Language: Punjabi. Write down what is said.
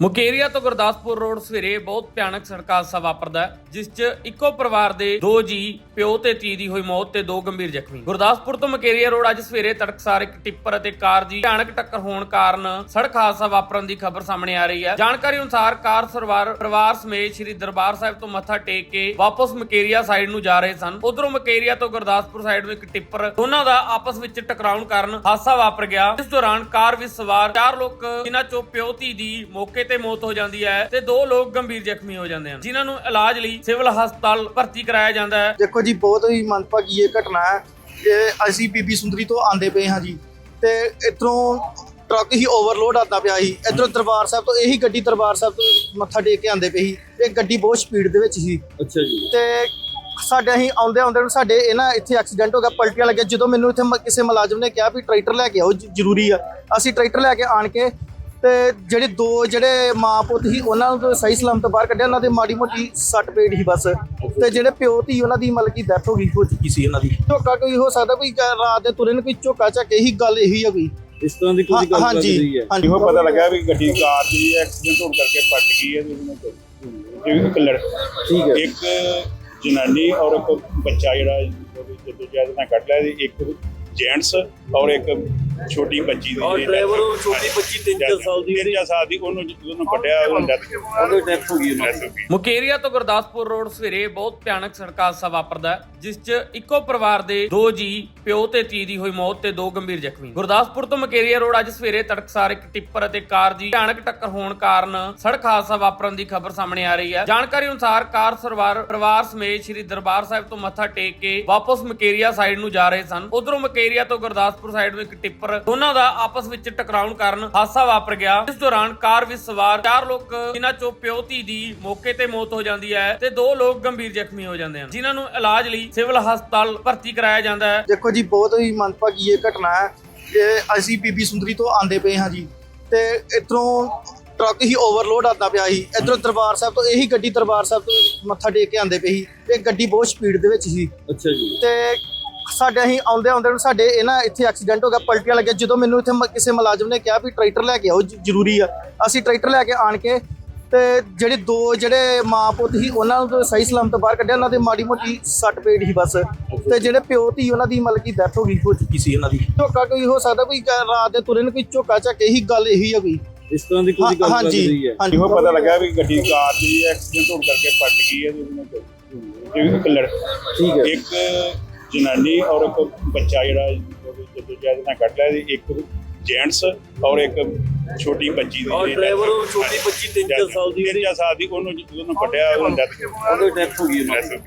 ਮੁਕੇਰੀਆ ਤੋਂ ਗੁਰਦਾਸਪੁਰ ਰੋਡ ਸਵੇਰੇ ਬਹੁਤ ਭਿਆਨਕ ਸੜਕ ਹਾਦਸਾ ਵਾਪਰਦਾ ਹੈ, ਜਿਸ 'ਚ ਇੱਕੋ ਪਰਿਵਾਰ ਦੇ ਦੋ ਜੀ ਪਿਓ ਤੇ ਧੀ ਦੀ ਹੋਈ ਮੌਤ ਤੇ ਦੋ ਗੰਭੀਰ ਜ਼ਖਮੀ। ਗੁਰਦਾਸਪੁਰ ਤੋਂ ਮੁਕੇਰੀਆ ਰੋਡ ਅੱਜ ਸਵੇਰੇ ਤੜਕਸਾਰ ਇੱਕ ਟਿੱਪਰ ਅਤੇ ਕਾਰ ਦੀ ਭਿਆਨਕ ਟੱਕਰ ਹੋਣ ਕਾਰਨ ਸੜਕ ਹਾਦਸਾ ਵਾਪਰਨ ਦੀ ਖਬਰ ਸਾਹਮਣੇ ਆ ਰਹੀ ਹੈ। ਜਾਣਕਾਰੀ ਅਨੁਸਾਰ ਕਾਰ ਸਵਾਰ ਪਰਿਵਾਰ ਸਮੇਤ ਸ੍ਰੀ ਦਰਬਾਰ ਸਾਹਿਬ ਤੋਂ ਮੱਥਾ ਟੇਕ ਕੇ ਵਾਪਸ ਮੁਕੇਰੀਆ ਸਾਈਡ ਨੂੰ ਜਾ ਰਹੇ ਸਨ। ਉਧਰੋਂ ਮੁਕੇਰੀਆ ਤੋਂ ਗੁਰਦਾਸਪੁਰ ਸਾਈਡ ਨੂੰ ਇੱਕ ਟਿੱਪਰ ਦੋਨਾਂ ਦਾ ਆਪਸ ਵਿੱਚ ਟਕਰਾਉਣ ਕਾਰਨ ਹਾਦਸਾ ਵਾਪਰ ਗਿਆ ਇਸ ਦੌਰਾਨ ਕਾਰ ਵਿੱਚ ਸਵਾਰ ਚਾਰ ਲੋਕ ਜਿਨ੍ਹਾਂ ਚੋਂ ਪਿਓ ਧੀ ਦੀ ਮੌਕੇ ਤੇ ਮੌਤ ਹੋ ਜਾਂਦੀ ਹੈ ਤੇ ਦੋ ਲੋਕ ਗੰਭੀਰ ਜ਼ਖਮੀ ਹੋ ਜਾਂਦੇ ਹਨ ਜਿਨ੍ਹਾਂ ਨੂੰ ਇਲਾਜ ਲਈ ਸਿਵਲ ਹਸਪਤਾਲ ਭਰਤੀ ਕਰਾਇਆ ਜਾਂਦਾ ਹੈ। ਦੇਖੋ ਜੀ ਬਹੁਤ ਹੀ ਮੰਦਭਾਗੀ ਇਹ ਘਟਨਾ ਹੈ ਕਿ ਅਸੀਂ ਬੀਬੀ ਸੁੰਦਰੀ ਤੋਂ ਆਂਦੇ ਪਏ ਹਾਂ ਜੀ ਤੇ ਇਧਰੋਂ ਟਰੱਕ ਹੀ ਓਵਰਲੋਡ ਆਉਂਦਾ ਪਿਆ ਸੀ। ਇਧਰੋਂ ਦਰਬਾਰ ਸਾਹਿਬ ਤੋਂ ਇਹੀ ਗੱਡੀ ਦਰਬਾਰ ਸਾਹਿਬ ਤੋਂ ਮੱਥਾ ਟੇਕ ਕੇ ਆਂਦੇ ਪਈ ਸੀ। ਇਹ ਗੱਡੀ ਬਹੁਤ ਸਪੀਡ ਦੇ ਵਿੱਚ ਸੀ। ਅੱਛਾ ਜੀ। ਤੇ ਸਾਡੇ ਅਸੀਂ ਆਉਂਦੇ ਆਉਂਦੇ ਨੂੰ ਸਾਡੇ ਇਹ ਨਾ ਇੱਥੇ ਐਕਸੀਡੈਂਟ ਹੋ ਗਿਆ ਪਲਟੀਆਂ ਲੱਗਿਆ। ਜਦੋਂ ਮੈਨੂੰ ਇੱਥੇ ਮ- ਕਿਸੇ ਮੁਲਾਜ਼ਮ ਨੇ ਕਿਹਾ ਵੀ ਟਰੈਕਟਰ ਲੈ ਕੇ ਆਓ ਜ- ਜ਼ਰੂਰੀ ਆ। ਅਸੀਂ ਟਰੈਕਟਰ ਲੈ ਕੇ ਆਣ ਕੇ ਤੇ ਜਿਹੜੇ ਦੋ ਜਿਹੜੇ ਮਾਂ ਪੁੱਤ ਸੀ ਉਹਨਾਂ ਨੂੰ ਤਾਂ ਸਹੀ ਸਲਾਮਤ ਬਾਹਰ ਕੱਢਿਆ ਉਹਨਾਂ ਦੇ ਮਾੜੀ ਮੋਟੀ ਸੱਟ ਪੇਟ ਸੀ ਬਸ। ਤੇ ਜਿਹੜੇ ਪਿਓ ਧੀ ਉਹਨਾਂ ਦੀ ਮਤਲਬ ਕਿ ਡੈਥ ਹੋ ਗਈ ਹੋ ਚੁੱਕੀ ਸੀ ਉਹਨਾਂ ਦੀ? ਝੋਕਾ ਕੋਈ ਹੋ ਸਕਦਾ ਕੋਈ ਰਾਤ ਦੇ ਤੁਰੇ ਨੂੰ ਕੋਈ ਝੋਕਾ ਝੱਕ ਇਹੀ ਗੱਲ ਇਹੀ ਆ ਕੋਈ। ਇਸ ਤਰ੍ਹਾਂ ਦੀ ਕੋਈ ਗੱਲ ਹਾਂਜੀ ਰਹੀ ਹੈ। ਹਾਂਜੀ। ਇਹੋ ਪਤਾ ਲੱਗਾ ਵੀ ਗੱਡੀ ਕਾਰ ਜਿਹੜੀ ਐਕਸੀਡੈਂਟ ਹੋਣ ਕਰਕੇ ਪਲਟ ਗਈ ਹੈ ਤੇ ਉਹਨੂੰ ਇੱਕ ਲੜ ਠੀਕ ਹੈ। ਇੱਕ ਜਨਾਨੀ ਔਰ ਇੱਕ ਬੱਚਾ ਜਿਹੜਾ ਜਦੋਂ ਜਦ ਨਾਲ ਕੱਢ ਲਿਆ ਇੱਕ ਜੈਂਟਸ ਔਰ ਇੱਕ ਛੋਟੀ ਬੱਚੀ ਦੀ ਔਰ driver ਉਹ ਛੋਟੀ ਬੱਚੀ ਤਿੰਨ ਚਾਰ ਸਾਲ ਦੀ ਚਾਰ ਸਾਲ ਦੀ ਉਹਨੂੰ ਉਹਨੂੰ ਕੱਢਿਆ ਉਹਨੂੰ ਡੈਥ ਉਹਦੀ ਡੈਥ ਹੋ ਗਈ ਉਹਨਾਂ। ਦੀ। ਹੋ ਗਈ। ਮੁਕੇਰੀਆ ਤੋਂ ਗੁਰਦਾਸਪੁਰ ਰੋਡ ਸਵੇਰੇ ਬਹੁਤ ਭਿਆਨਕ ਸੜਕ ਹਾਦਸਾ ਵਾਪਰਦਾ ਹੈ, ਜਿਸ 'ਚ ਇੱਕੋ ਪਰਿਵਾਰ ਦੇ ਦੋ ਜੀ ਪਿਓ ਤੇ ਧੀ ਦੀ ਹੋਈ ਮੌਤ ਤੇ ਦੋ ਗੰਭੀਰ ਜ਼ਖਮੀ। ਗੁਰਦਾਸਪੁਰ ਤੋਂ ਮੁਕੇਰੀਆ ਰੋਡ ਅੱਜ ਸਵੇਰੇ ਤੜਕਸਾਰ ਇੱਕ ਟਿੱਪਰ ਅਤੇ ਕਾਰ ਦੀ ਭਿਆਨਕ ਟੱਕਰ ਹੋਣ ਕਾਰਨ ਸੜਕ ਹਾਦਸਾ ਵਾਪਰਨ ਦੀ ਖਬਰ ਸਾਹਮਣੇ ਆ ਰਹੀ ਹੈ। ਜਾਣਕਾਰੀ ਅਨੁਸਾਰ ਕਾਰ ਸਵਾਰ ਪਰਿਵਾਰ ਸਮੇਤ ਸ੍ਰੀ ਦਰਬਾਰ ਸਾਹਿਬ ਤੋਂ ਮੱਥਾ ਟੇਕ ਕੇ ਵਾਪਸ ਮੁਕੇਰੀਆ ਸਾਈਡ ਨੂੰ ਜਾ ਰਹੇ ਸਨ। ਉਧਰੋਂ ਮੁਕੇਰੀਆ ਤੋਂ ਗੁਰਦਾਸਪੁਰ ਸਾਈਡ ਨੂੰ ਇੱਕ ਟਿੱਪਰ ਦੋਨਾਂ ਦਾ ਆਪਸ ਵਿੱਚ ਟਕਰਾਉਣ ਕਾਰਨ ਹਾਦਸਾ ਵਾਪਰ ਗਿਆ। ਇਸ ਦੌਰਾਨ ਕਾਰ ਵਿੱਚ ਸਵਾਰ ਚਾਰ ਲੋਕ ਜਿਨ੍ਹਾਂ ਚੋਂ ਪਿਓ ਧੀ ਦੀ ਮੌਕੇ ਤੇ ਮੌਤ ਹੋ ਜਾਂਦੀ ਹੈ ਤੇ ਦੋ ਲੋਕ ਗੰਭੀਰ ਜ਼ਖਮੀ ਹੋ ਜਾਂਦੇ ਹਨ ਜਿਨ੍ਹਾਂ ਨੂੰ ਇਲਾਜ ਲਈ ਸਿਵਲ ਹਸਪਤਾਲ ਭਰਤੀ ਕਰਾਇਆ ਜਾਂਦਾ ਹੈ। ਦੇਖੋ ਜੀ ਬਹੁਤ ਹੀ ਮੰਦਭਾਗੀ ਇਹ ਘਟਨਾ ਹੈ ਕਿ ਅਸੀਂ ਬੀਬੀ ਸੁੰਦਰੀ ਤੋਂ ਆਂਦੇ ਪਏ ਹਾਂ ਜੀ ਤੇ ਇਧਰੋਂ ਟਰੱਕ ਹੀ ਓਵਰਲੋਡ ਆਉਂਦਾ ਪਿਆ ਸੀ। ਇਧਰੋਂ ਦਰਬਾਰ ਸਾਹਿਬ ਤੋਂ ਇਹੀ ਗੱਡੀ ਦਰਬਾਰ ਸਾਹਿਬ ਤੋਂ ਮੱਥਾ ਟੇਕ ਕੇ ਆਂਦੇ ਪਈ ਸੀ। ਇਹ ਗੱਡੀ ਬਹੁਤ ਸਪੀਡ ਦੇ ਵਿੱਚ ਸੀ। ਅੱਛਾ ਜੀ। ਤੇ ਸਾਡੇ ਅਸੀਂ ਆਉਂਦੇ ਆਉਂਦੇ ਨੂੰ ਸਾਡੇ ਇਹ ਨਾ ਇੱਥੇ ਐਕਸੀਡੈਂਟ ਹੋ ਗਿਆ ਪਲਟੀਆਂ ਲੱਗਿਆ। ਜਦੋਂ ਮੈਨੂੰ ਇੱਥੇ ਕਿਸੇ ਮੁਲਾਜ਼ਮ ਨੇ ਕਿਹਾ ਵੀ ਟਰੈਕਟਰ ਲੈ ਕੇ ਆਓ ਜ਼ਰੂਰੀ ਆ। ਅਸੀਂ ਟਰੈਕਟਰ ਲੈ ਕੇ ਆਣ ਕੇ ਤੇ ਜਿਹੜੇ ਦੋ ਜਿਹੜੇ ਮਾਂ ਪੁੱਤ ਸੀ ਉਹਨਾਂ ਨੂੰ ਤਾਂ ਸਹੀ ਸਲਾਮਤ ਬਾਹਰ ਕੱਢਿਆ ਉਹਨਾਂ ਦੇ ਮਾੜੀ ਮੋਟੀ ਸੱਟ ਪੇਟ ਸੀ ਬਸ। ਤੇ ਜਿਹੜੇ ਪਿਓ ਧੀ ਉਹਨਾਂ ਦੀ ਮਤਲਬ ਕਿ ਡੈਥ ਹੋ ਗਈ। ਹੋ ਚੁੱਕੀ ਸੀ ਉਹਨਾਂ ਦੀ। ਝੋਕਾ ਕੋਈ ਹੋ ਸਕਦਾ ਕੋਈ ਰਾਤ ਦੇ ਤੁਰੇ ਨੂੰ ਕੋਈ ਝੋਕਾ ਝੱਕ ਇਹੀ ਗੱਲ ਇਹੀ ਆ ਕੋਈ। ਇਸ ਤਰ੍ਹਾਂ ਦੀ ਕੋਈ ਗੱਲ ਰਹੀ ਹੈ। ਹਾਂਜੀ। ਇਹੋ ਪਤਾ ਲੱਗਾ ਵੀ ਗੱਡੀ ਕਾਰ ਜਿਹੜੀ ਐਕਸੀਡੈਂਟ ਹੋਣ ਕਰਕੇ ਪਲਟ ਗਈ ਹੈ ਤੇ ਉਹਨੂੰ ਇੱਕ ਲੜ ਠੀਕ ਹੈ। ਇੱਕ ਜਨਾਨੀ ਔਰ ਇੱਕ ਬੱਚਾ ਜਿਹੜਾ ਜਦੋਂ ਜਦ ਨਾਲ ਕੱਢ ਲਿਆ ਤੇ ਇੱਕ ਜੈਂਟਸ ਔਰ ਇੱਕ ਛੋਟੀ ਬੱਚੀ ਦੀ ਔਰ ਜਿਹੜੀ driver death- ਉਹ ਛੋਟੀ ਬੱਚੀ ਤਿੰਨ ਚਾਰ death- ਸਾਲ ਦੀ ਤਿੰਨ ਚਾਰ ਸਾਲ ਦੀ ਉਹਨੂੰ ਉਹਨੂੰ ਕੱਢਿਆ ਉਹਨੂੰ ਡੈਥ ਉਹਦੀ ਡੈਥ ਹੋ ਗਈ ਉਹਨਾਂ। ਦੀ।